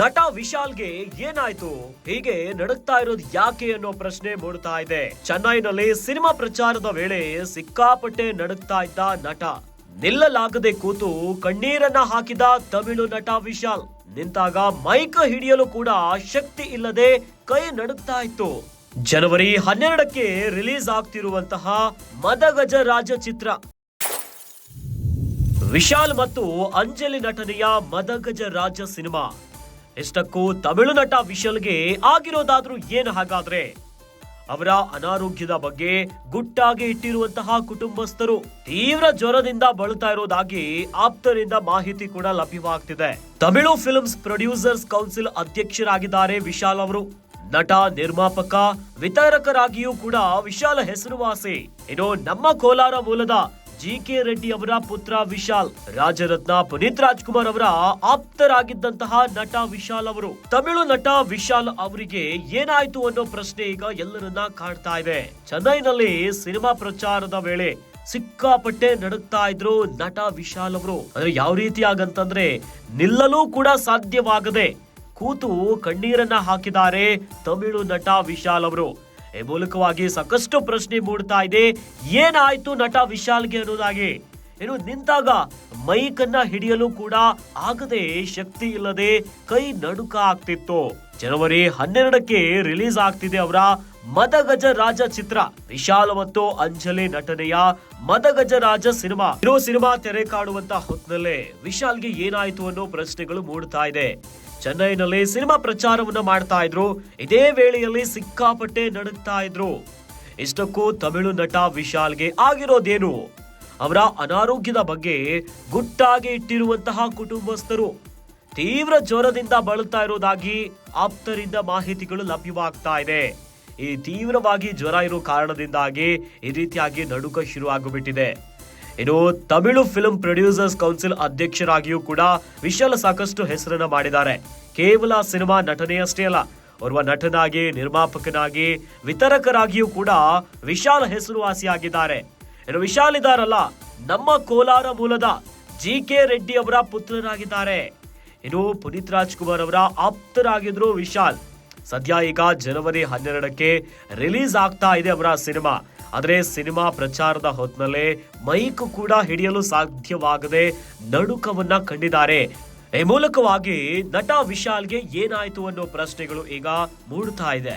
ನಟ ವಿಶಾಲ್ಗೆ ಏನಾಯ್ತು? ಹೀಗೆ ನಡುಗ್ತಾ ಇರೋದು ಯಾಕೆ ಅನ್ನೋ ಪ್ರಶ್ನೆ ಮೂಡ್ತಾ ಇದೆ. ಚೆನ್ನೈನಲ್ಲಿ ಸಿನಿಮಾ ಪ್ರಚಾರದ ವೇಳೆ ಸಿಕ್ಕಾಪಟ್ಟೆ ನಡುಗ್ತಾ ಇದ್ದ ನಟ. ನಿಲ್ಲಲಾಗದೆ ಕೂತು ಕಣ್ಣೀರನ್ನ ಹಾಕಿದ ತಮಿಳು ನಟ ವಿಶಾಲ್. ನಿಂತಾಗ ಮೈಕ್ ಹಿಡಿಯಲು ಕೂಡ ಶಕ್ತಿ ಇಲ್ಲದೆ ಕೈ ನಡುಕ್ತಾ ಇತ್ತು. ಜನವರಿ ಹನ್ನೆರಡಕ್ಕೆ ರಿಲೀಸ್ ಆಗ್ತಿರುವಂತಹ ಮದಗಜ ರಾಜ ಚಿತ್ರ ವಿಶಾಲ್ ಮತ್ತು ಅಂಜಲಿ ನಟನೆಯ ಮದಗಜ ರಾಜ ಸಿನಿಮಾ. ಇಷ್ಟಕ್ಕೂ ತಮಿಳು ನಟ ವಿಶಲ್ಗೆ ಆಗಿರೋದಾದ್ರೂ ಏನು ಹಾಗಾದ್ರೆ? ಅವರ ಅನಾರೋಗ್ಯದ ಬಗ್ಗೆ ಗುಟ್ಟಾಗಿ ಇಟ್ಟಿರುವಂತಹ ಕುಟುಂಬಸ್ಥರು ತೀವ್ರ ಜ್ವರದಿಂದ ಬಳಲ್ತಾ ಇರೋದಾಗಿ ಆಪ್ತರಿಂದ ಮಾಹಿತಿ ಕೂಡ ಲಭ್ಯವಾಗ್ತಿದೆ. ತಮಿಳು ಫಿಲ್ಮ್ಸ್ ಪ್ರೊಡ್ಯೂಸರ್ಸ್ ಕೌನ್ಸಿಲ್ ಅಧ್ಯಕ್ಷರಾಗಿದ್ದಾರೆ ವಿಶಾಲ್ ಅವರು. ನಟ, ನಿರ್ಮಾಪಕ, ವಿತರಕರಾಗಿಯೂ ಕೂಡ ವಿಶಾಲ ಹೆಸರುವಾಸಿ. ಇನ್ನು ನಮ್ಮ ಕೋಲಾರ ಮೂಲದ ಜಿ ಕೆ ರೆಡ್ಡಿ ಅವರ ಪುತ್ರ ವಿಶಾಲ್, ರಾಜರತ್ನ ಪುನೀತ್ ರಾಜ್ಕುಮಾರ್ ಅವರ ಆಪ್ತರಾಗಿದ್ದಂತಹ ನಟ ವಿಶಾಲ್ ಅವರು. ತಮಿಳು ನಟ ವಿಶಾಲ್ ಅವರಿಗೆ ಏನಾಯ್ತು ಅನ್ನೋ ಪ್ರಶ್ನೆ ಈಗ ಎಲ್ಲರನ್ನ ಕಾಡ್ತಾ ಇದೆ. ಚೆನ್ನೈನಲ್ಲಿ ಸಿನಿಮಾ ಪ್ರಚಾರದ ವೇಳೆ ಸಿಕ್ಕಾಪಟ್ಟೆ ನಡುಕ್ತಾ ಇದ್ರು ನಟ ವಿಶಾಲ್ ಅವರು. ಅಂದ್ರೆ ಯಾವ ರೀತಿ ಆಗಂತಂದ್ರೆ ನಿಲ್ಲಲು ಕೂಡ ಸಾಧ್ಯವಾಗದೆ ಕೂತು ಕಣ್ಣೀರನ್ನ ಹಾಕಿದ್ದಾರೆ ತಮಿಳು ನಟ ವಿಶಾಲ್ ಅವರು. ಈ ಮೂಲಕವಾಗಿ ಸಾಕಷ್ಟು ಪ್ರಶ್ನೆ ಮೂಡ್ತಾ ಇದೆ. ಏನಾಯ್ತು ನಟ ವಿಶಾಲ್ಗೆ ಅನ್ನೋದಾಗಿ. ಏನು ನಿಂತಾಗ ಮೈಕನ್ನ ಹಿಡಿಯಲು ಕೂಡ ಆಗದೆ ಶಕ್ತಿ ಇಲ್ಲದೆ ಕೈ ನಡುಕ ಆಗ್ತಿತ್ತು. ಜನವರಿ ಹನ್ನೆರಡಕ್ಕೆ ರಿಲೀಸ್ ಆಗ್ತಿದೆ ಅವರ ಮದಗಜ ರಾಜ ಚಿತ್ರ. ವಿಶಾಲ ಮತ್ತು ಅಂಜಲಿ ನಟನೆಯ ಮದಗಜ ರಾಜ ಸಿನಿಮಾ. ಇರೋ ಸಿನಿಮಾ ತೆರೆ ಕಾಡುವಂತ ಹೊತ್ತಿನಲ್ಲೇ ವಿಶಾಲ್ಗೆ ಏನಾಯ್ತು ಅನ್ನೋ ಪ್ರಶ್ನೆಗಳು ಮೂಡ್ತಾ ಇದೆ. ಚೆನ್ನೈನಲ್ಲಿ ಸಿನಿಮಾ ಪ್ರಚಾರವನ್ನು ಮಾಡ್ತಾ ಇದ್ರು. ಇದೇ ವೇಳೆಯಲ್ಲಿ ಸಿಕ್ಕಾಪಟ್ಟೆ ನಡುಕ್ತಾ ಇದ್ರು. ಇಷ್ಟಕ್ಕೂ ತಮಿಳು ನಟ ವಿಶಾಲ್ಗೆ ಆಗಿರೋದೇನು? ಅವರ ಅನಾರೋಗ್ಯದ ಬಗ್ಗೆ ಗುಟ್ಟಾಗಿ ಇಟ್ಟಿರುವಂತಹ ಕುಟುಂಬಸ್ಥರು. ತೀವ್ರ ಜ್ವರದಿಂದ ಬಳಲ್ತಾ ಇರೋದಾಗಿ ಆಪ್ತರಿಂದ ಮಾಹಿತಿಗಳು ಲಭ್ಯವಾಗ್ತಾ ಇದೆ. ಈ ತೀವ್ರವಾಗಿ ಜ್ವರ ಇರೋ ಕಾರಣದಿಂದಾಗಿ ಈ ರೀತಿಯಾಗಿ ನಡುಕ ಶುರು ಆಗಿಬಿಟ್ಟಿದೆ ಇನ್ನು ತಮಿಳು ಫಿಲ್ಮ್ ಪ್ರೊಡ್ಯೂಸರ್ಸ್ ಕೌನ್ಸಿಲ್ ಅಧ್ಯಕ್ಷರಾಗಿಯೂ ಕೂಡ ವಿಶಾಲ್ ಸಾಕಷ್ಟು ಹೆಸರನ್ನ ಮಾಡಿದ್ದಾರೆ. ಕೇವಲ ಸಿನಿಮಾ ನಟನೆಯಷ್ಟೇ ಅಲ್ಲ, ಓರ್ವ ನಟನಾಗಿ, ನಿರ್ಮಾಪಕನಾಗಿ, ವಿತರಕರಾಗಿಯೂ ಕೂಡ ವಿಶಾಲ್ ಹೆಸರುವಾಸಿಯಾಗಿದ್ದಾರೆ. ಇನ್ನು ವಿಶಾಲ್ ಇದಾರಲ್ಲ, ನಮ್ಮ ಕೋಲಾರ ಮೂಲದ ಜಿ ಕೆ ರೆಡ್ಡಿ ಅವರ ಪುತ್ರರಾಗಿದ್ದಾರೆ. ಇನ್ನು ಪುನೀತ್ ರಾಜ್ಕುಮಾರ್ ಅವರ ಆಪ್ತರಾಗಿದ್ರು ವಿಶಾಲ್. ಸದ್ಯ ಈಗ ಜನವರಿ ಹನ್ನೆರಡಕ್ಕೆ ರಿಲೀಸ್ ಆಗ್ತಾ ಇದೆ ಅವರ ಸಿನಿಮಾ. ಆದ್ರೆ ಸಿನಿಮಾ ಪ್ರಚಾರದ ಹೊತ್ನಲ್ಲೇ ಮೈಕ್ ಕೂಡ ಹಿಡಿಯಲು ಸಾಧ್ಯವಾಗದೆ ನಡುಕವನ್ನ ಕಂಡಿದ್ದಾರೆ. ಈ ಮೂಲಕವಾಗಿ ನಟ ವಿಶಾಲ್ಗೆ ಏನಾಯಿತು ಅನ್ನೋ ಪ್ರಶ್ನೆಗಳು ಈಗ ಮೂಡ್ತಾ ಇದೆ.